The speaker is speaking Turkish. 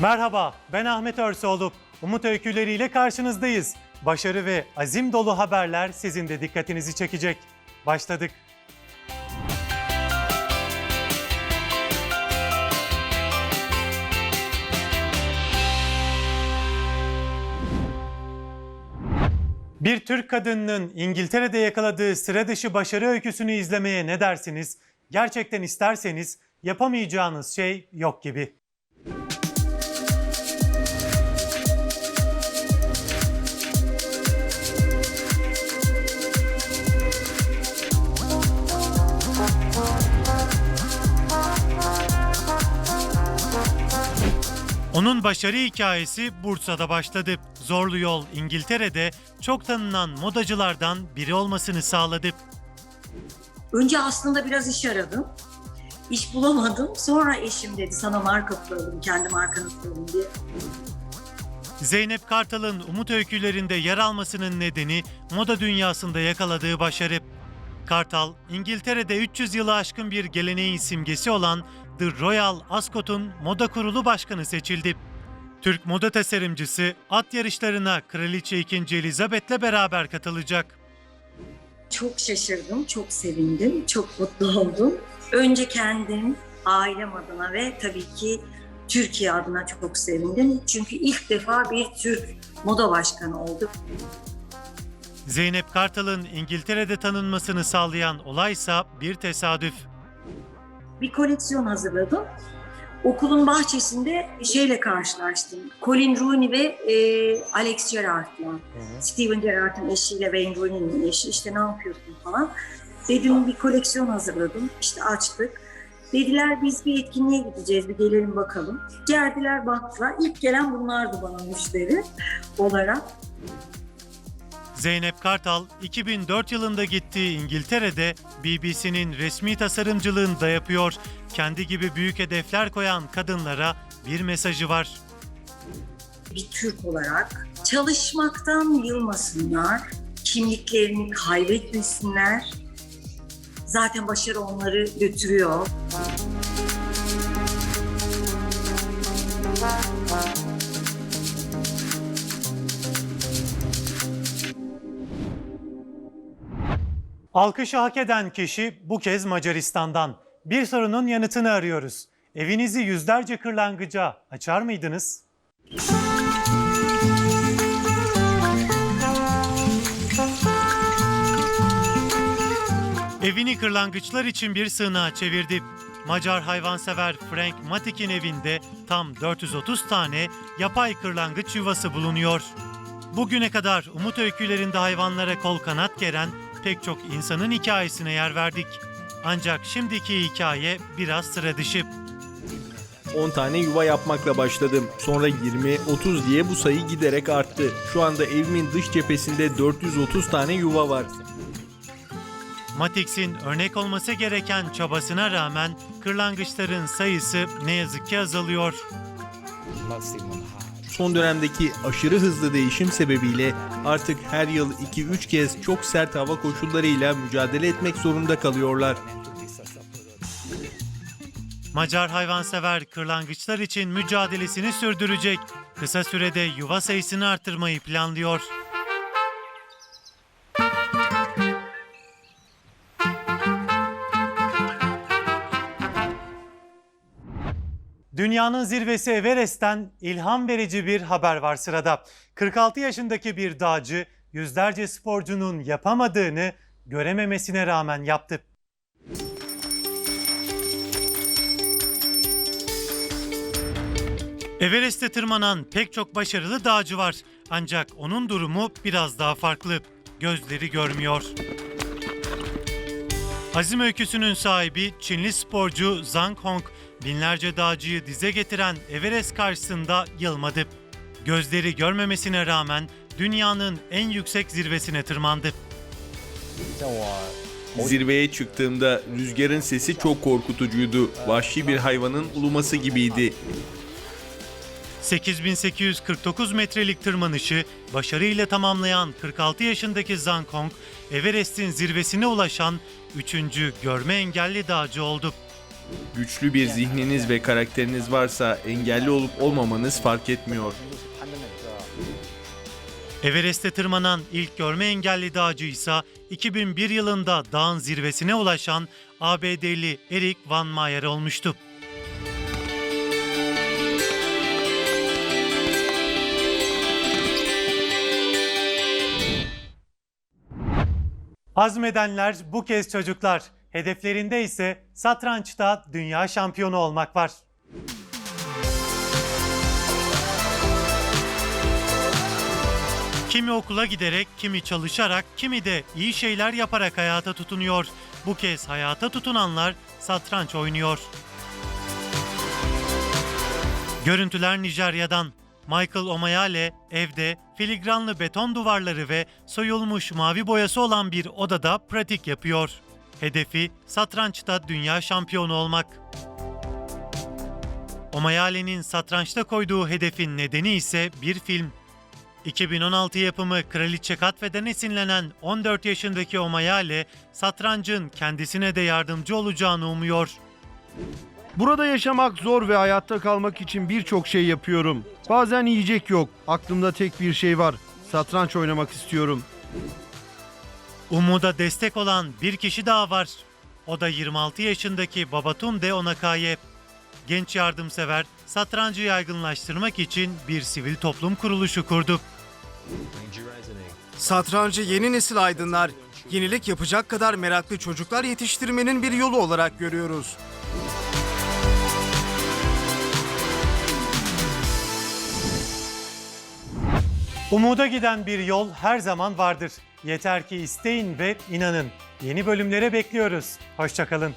Merhaba, ben Ahmet Örsoğlu. Umut öyküleriyle karşınızdayız. Başarı ve azim dolu haberler sizin de dikkatinizi çekecek. Başladık. Bir Türk kadınının İngiltere'de yakaladığı sıra dışı başarı öyküsünü izlemeye ne dersiniz? Gerçekten isterseniz yapamayacağınız şey yok gibi. Onun başarı hikayesi Bursa'da başladı. Zorlu yol İngiltere'de çok tanınan modacılardan biri olmasını sağladı. Önce aslında biraz iş aradım. İş bulamadım. Sonra eşim dedi sana marka kuralım, kendi markanı kuralım diye. Zeynep Kartal'ın Umut öykülerinde yer almasının nedeni moda dünyasında yakaladığı başarı. Kartal, İngiltere'de 300 yılı aşkın bir geleneğin simgesi olan The Royal Ascot'un moda kurulu başkanı seçildi. Türk moda tasarımcısı at yarışlarına Kraliçe 2. Elizabeth'le beraber katılacak. Çok şaşırdım, çok sevindim, çok mutlu oldum. Önce kendim, ailem adına ve tabii ki Türkiye adına çok sevindim. Çünkü ilk defa bir Türk moda başkanı oldu. Zeynep Kartal'ın İngiltere'de tanınmasını sağlayan olaysa bir tesadüf. Bir koleksiyon hazırladım. Okulun bahçesinde şeyle karşılaştım. Colin Rooney ve e, Alex Gerrard'la. Steven Gerrard'ın eşiyle Wayne Rooney'nin eşi. İşte ne yapıyorsun falan. Dedim bir koleksiyon hazırladım. İşte açtık. Dediler biz bir etkinliğe gideceğiz, bir gelelim bakalım. Geldiler baktılar. İlk gelen bunlardı bana müşteri olarak. Zeynep Kartal 2004 yılında gittiği İngiltere'de BBC'nin resmi tasarımcılığını da yapıyor. Kendi gibi büyük hedefler koyan kadınlara bir mesajı var. bir Türk olarak çalışmaktan yılmasınlar, kimliklerini kaybetmesinler. Zaten başarı onları götürüyor. Alkışı hak eden kişi bu kez Macaristan'dan. Bir sorunun yanıtını arıyoruz. Evinizi yüzlerce kırlangıca açar mıydınız? Evini kırlangıçlar için bir sığınağa çevirdi. Macar hayvansever Frank Matik'in evinde tam 430 tane yapay kırlangıç yuvası bulunuyor. Bugüne kadar umut öykülerinde hayvanlara kol kanat geren pek çok insanın hikayesine yer verdik. Ancak şimdiki hikaye biraz sıra dışı. 10 tane yuva yapmakla başladım. Sonra 20, 30 diye bu sayı giderek arttı. Şu anda evimin dış cephesinde 430 tane yuva var. Matix'in örnek olması gereken çabasına rağmen kırlangıçların sayısı ne yazık ki azalıyor. Son dönemdeki aşırı hızlı değişim sebebiyle artık her yıl 2-3 kez çok sert hava koşullarıyla mücadele etmek zorunda kalıyorlar. Macar hayvansever kırlangıçlar için mücadelesini sürdürecek. Kısa sürede yuva sayısını artırmayı planlıyor. Dünyanın zirvesi Everest'ten ilham verici bir haber var sırada. 46 yaşındaki bir dağcı yüzlerce sporcunun yapamadığını görememesine rağmen yaptı. Everest'e tırmanan pek çok başarılı dağcı var. Ancak onun durumu biraz daha farklı. Gözleri görmüyor. Azim öyküsünün sahibi Çinli sporcu Zhang Hong binlerce dağcıyı dize getiren Everest karşısında yılmadı. Gözleri görmemesine rağmen dünyanın en yüksek zirvesine tırmandı. Zirveye çıktığımda rüzgarın sesi çok korkutucuydu. Vahşi bir hayvanın uluması gibiydi. 8849 metrelik tırmanışı başarıyla tamamlayan 46 yaşındaki Zhang Hong, Everest'in zirvesine ulaşan 3. görme engelli dağcı oldu. Güçlü bir zihniniz ve karakteriniz varsa engelli olup olmamanız fark etmiyor. Everest'e tırmanan ilk görme engelli dağcı ise 2001 yılında dağın zirvesine ulaşan ABD'li Eric Van Mayer olmuştu. Azmedenler bu kez çocuklar. Hedeflerinde ise satrançta dünya şampiyonu olmak var. Kimi okula giderek, kimi çalışarak, kimi de iyi şeyler yaparak hayata tutunuyor. Bu kez hayata tutunanlar satranç oynuyor. Görüntüler Nijerya'dan. Michael Omayale evde filigranlı beton duvarları ve soyulmuş mavi boyası olan bir odada pratik yapıyor. Hedefi satrançta dünya şampiyonu olmak. Omayale'nin satrançta koyduğu hedefin nedeni ise bir film. 2016 yapımı Kraliçe Katve'den esinlenen 14 yaşındaki Omayale, satrancın kendisine de yardımcı olacağını umuyor. Burada yaşamak zor ve hayatta kalmak için birçok şey yapıyorum. Bazen yiyecek yok. Aklımda tek bir şey var. Satranç oynamak istiyorum. Umuda destek olan bir kişi daha var. O da 26 yaşındaki Babatunde Onakaye. Genç yardımsever, satrancı yaygınlaştırmak için bir sivil toplum kuruluşu kurdu. Satrancı yeni nesil aydınlar, yenilik yapacak kadar meraklı çocuklar yetiştirmenin bir yolu olarak görüyoruz. Umuda giden bir yol her zaman vardır. Yeter ki isteyin ve inanın. Yeni bölümlere bekliyoruz. Hoşçakalın.